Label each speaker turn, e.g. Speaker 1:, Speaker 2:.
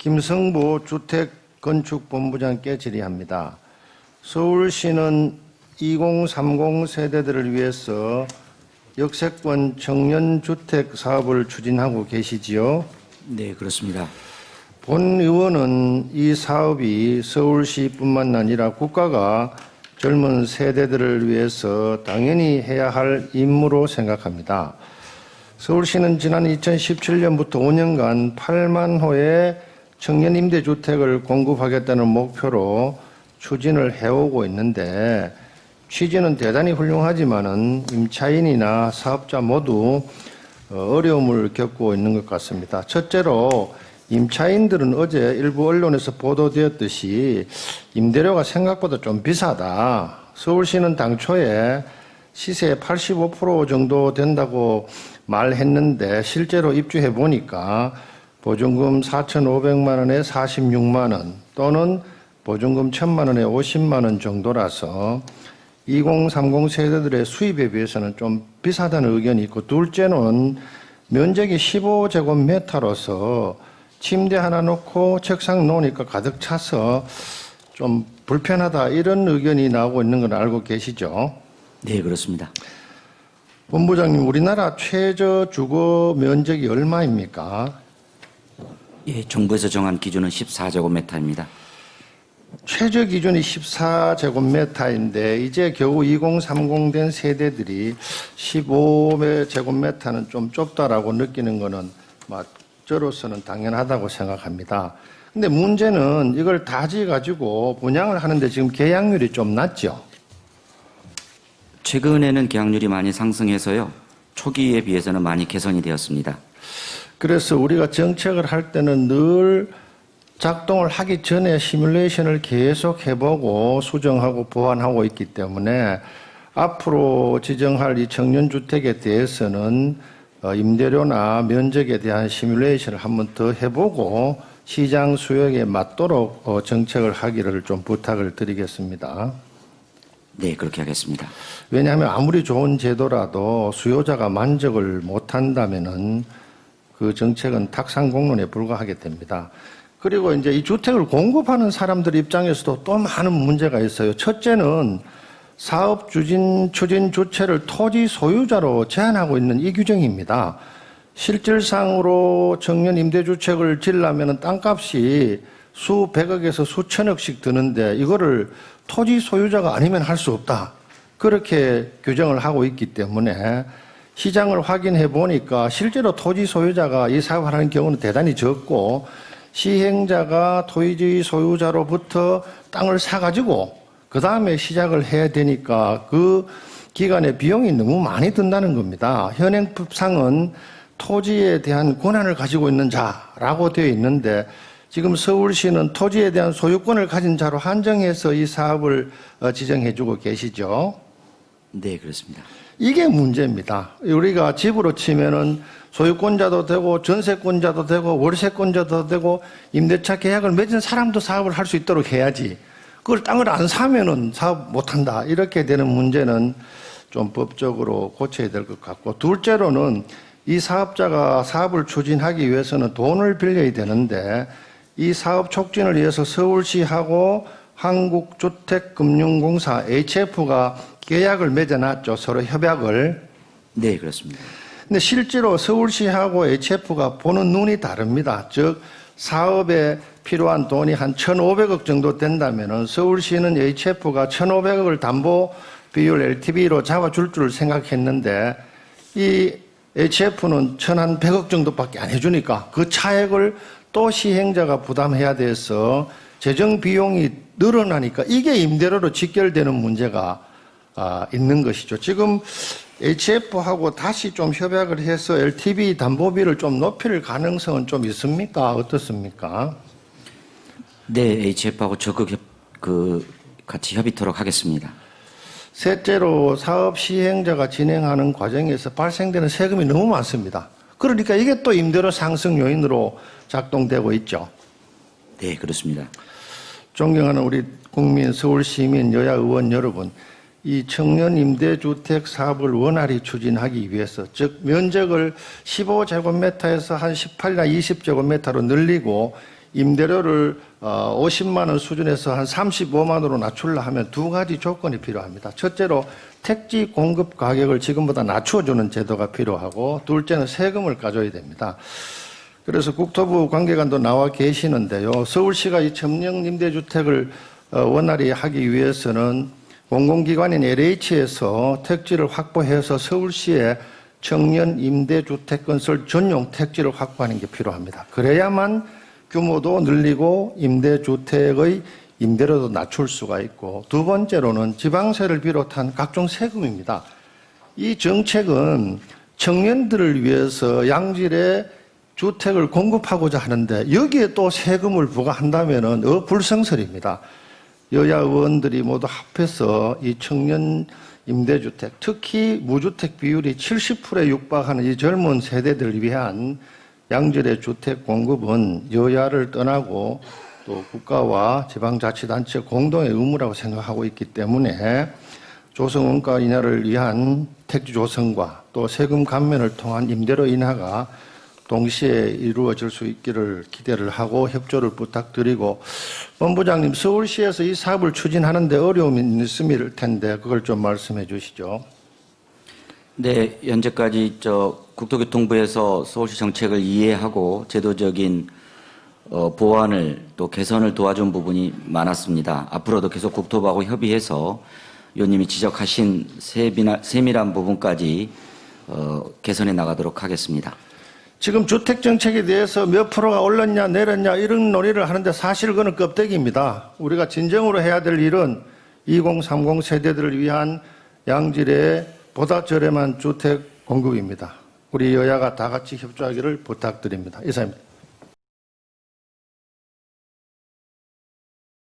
Speaker 1: 김성부 주택건축본부장께 질의합니다. 서울시는 2030 세대들을 위해서 역세권 청년 주택 사업을 추진하고 계시지요.
Speaker 2: 네, 그렇습니다.
Speaker 1: 본 의원은 이 사업이 서울시뿐만 아니라 국가가 젊은 세대들을 위해서 당연히 해야 할 임무로 생각합니다. 서울시는 지난 2017년부터 5년간 8만 호의 청년 임대주택을 공급하겠다는 목표로 추진을 해오고 있는데 취지는 대단히 훌륭하지만은 임차인이나 사업자 모두 어, 어려움을 겪고 있는 것 같습니다. 첫째로 임차인들은 어제 일부 언론에서 보도되었듯이 임대료가 생각보다 좀 비싸다. 서울시는 당초에 시세 85% 정도 된다고 말했는데 실제로 입주해 보니까 보증금 4,500만 원에 46만 원 또는 보증금 1,000만 원에 50만 원 정도라서 2030 세대들의 수입에 비해서는 좀 비싸다는 의견이 있고 둘째는 면적이 15제곱미터로서 침대 하나 놓고 책상 놓으니까 가득 차서 좀 불편하다 이런 의견이 나오고 있는 걸 알고 계시죠?
Speaker 2: 네, 그렇습니다.
Speaker 1: 본부장님, 우리나라 최저 주거 면적이 얼마입니까?
Speaker 2: 예, 정부에서 정한 기준은 14제곱미터입니다.
Speaker 1: 최저 기준이 14제곱미터인데 이제 겨우 2030 된 세대들이 15제곱미터는 좀 좁다라고 느끼는 막 저로서는 당연하다고 생각합니다. 근데 문제는 이걸 다지 가지고 분양을 하는데 지금 계약률이 좀 낮죠.
Speaker 2: 최근에는 계약률이 많이 상승해서요. 초기에 비해서는 많이 개선이 되었습니다.
Speaker 1: 그래서 우리가 정책을 할 때는 늘 작동을 하기 전에 시뮬레이션을 계속 해보고 수정하고 보완하고 있기 때문에 앞으로 지정할 이 청년주택에 대해서는 어, 임대료나 면적에 대한 시뮬레이션을 한번 더 해보고 시장 수요에 맞도록 어, 정책을 하기를 좀 부탁을 드리겠습니다.
Speaker 2: 네, 그렇게 하겠습니다.
Speaker 1: 왜냐하면 아무리 좋은 제도라도 수요자가 만족을 못한다면은 그 정책은 탁상공론에 불과하게 됩니다. 그리고 이제 이 주택을 공급하는 사람들 입장에서도 또 많은 문제가 있어요. 첫째는 사업 추진, 추진 주체를 토지 소유자로 제한하고 있는 이 규정입니다. 실질상으로 청년 임대주택을 지으려면 땅값이 수백억에서 수천억씩 드는데 이거를 토지 소유자가 아니면 할 수 없다. 그렇게 규정을 하고 있기 때문에 시장을 확인해 보니까 실제로 토지 소유자가 이 사업을 하는 경우는 대단히 적고 시행자가 토지 소유자로부터 땅을 사가지고 그 다음에 시작을 해야 되니까 그 기간에 비용이 너무 많이 든다는 겁니다. 현행법상은 토지에 대한 권한을 가지고 있는 자라고 되어 있는데 지금 서울시는 토지에 대한 소유권을 가진 자로 한정해서 이 사업을 어, 지정해주고 계시죠.
Speaker 2: 네, 그렇습니다.
Speaker 1: 이게 문제입니다. 우리가 집으로 치면은 소유권자도 되고 전세권자도 되고 월세권자도 되고 임대차 계약을 맺은 사람도 사업을 할 수 있도록 해야지. 그걸 땅을 안 사면은 사업 못 한다. 이렇게 되는 문제는 좀 법적으로 고쳐야 될 것 같고 둘째로는 이 사업자가 사업을 추진하기 위해서는 돈을 빌려야 되는데 이 사업 촉진을 위해서 서울시하고 한국주택금융공사 HF가 계약을 맺어놨죠. 서로 협약을.
Speaker 2: 네, 그렇습니다.
Speaker 1: 근데 실제로 서울시하고 HF가 보는 눈이 다릅니다. 즉, 사업에 필요한 돈이 한 1,500억 정도 된다면은 서울시는 HF가 1,500억을 담보 비율 LTV로 잡아줄 줄 생각했는데 이 HF는 1,100억 정도밖에 안 해주니까 그 차액을 또 시행자가 부담해야 돼서 재정 비용이 늘어나니까 이게 임대료로 직결되는 문제가 아, 있는 것이죠. 지금 HF하고 다시 좀 협약을 해서 LTV 담보비를 좀 높일 가능성은 좀 있습니까? 어떻습니까?
Speaker 2: 네, HF하고 적극 협, 그, 같이 협의토록 하겠습니다.
Speaker 1: 셋째로 사업 시행자가 진행하는 과정에서 발생되는 세금이 너무 많습니다. 그러니까 이게 또 임대료 상승 요인으로 작동되고 있죠.
Speaker 2: 네, 그렇습니다.
Speaker 1: 존경하는 우리 국민 서울 시민 여야 의원 여러분, 이 청년 임대주택 사업을 원활히 추진하기 위해서 즉 면적을 15제곱미터에서 한 18이나 20제곱미터로 늘리고 임대료를 어, 50만 원 수준에서 한 35만 원으로 낮추려 하면 두 가지 조건이 필요합니다. 첫째로 택지 공급 가격을 지금보다 낮춰주는 제도가 필요하고 둘째는 세금을 까줘야 됩니다. 그래서 국토부 관계관도 나와 계시는데요. 서울시가 이 청년 임대주택을 어, 원활히 하기 위해서는 공공기관인 LH에서 택지를 확보해서 서울시에 청년 임대주택 건설 전용 택지를 확보하는 게 필요합니다. 그래야만 규모도 늘리고 임대주택의 임대료도 낮출 수가 있고 두 번째로는 지방세를 비롯한 각종 세금입니다. 이 정책은 청년들을 위해서 양질의 주택을 공급하고자 하는데 여기에 또 세금을 부과한다면은 어불성설입니다. 여야 의원들이 모두 합해서 이 청년 임대주택, 특히 무주택 비율이 70%에 육박하는 이 젊은 세대들을 위한 양질의 주택 공급은 여야를 떠나고 또 국가와 지방자치단체 공동의 의무라고 생각하고 있기 때문에 조성원가 인하를 위한 택지 조성과 또 세금 감면을 통한 임대료 인하가 동시에 이루어질 수 있기를 기대를 하고 협조를 부탁드리고 본부장님 서울시에서 이 사업을 추진하는데 어려움이 있을 텐데 그걸 좀 말씀해 주시죠.
Speaker 2: 네, 현재까지 저 국토교통부에서 서울시 정책을 이해하고 제도적인 어, 보완을 또 개선을 도와준 부분이 많았습니다. 앞으로도 계속 국토부하고 협의해서 의원님이 지적하신 세밀한 부분까지 어, 개선해 나가도록 하겠습니다.
Speaker 1: 지금 주택 정책에 대해서 몇 프로가 올랐냐 내렸냐 이런 논의를 하는데 사실 그는 껍데기입니다. 우리가 진정으로 해야 될 일은 2030 세대들을 위한 양질의 보다 저렴한 주택 공급입니다. 우리 여야가 다 같이 협조하기를 부탁드립니다. 이상입니다.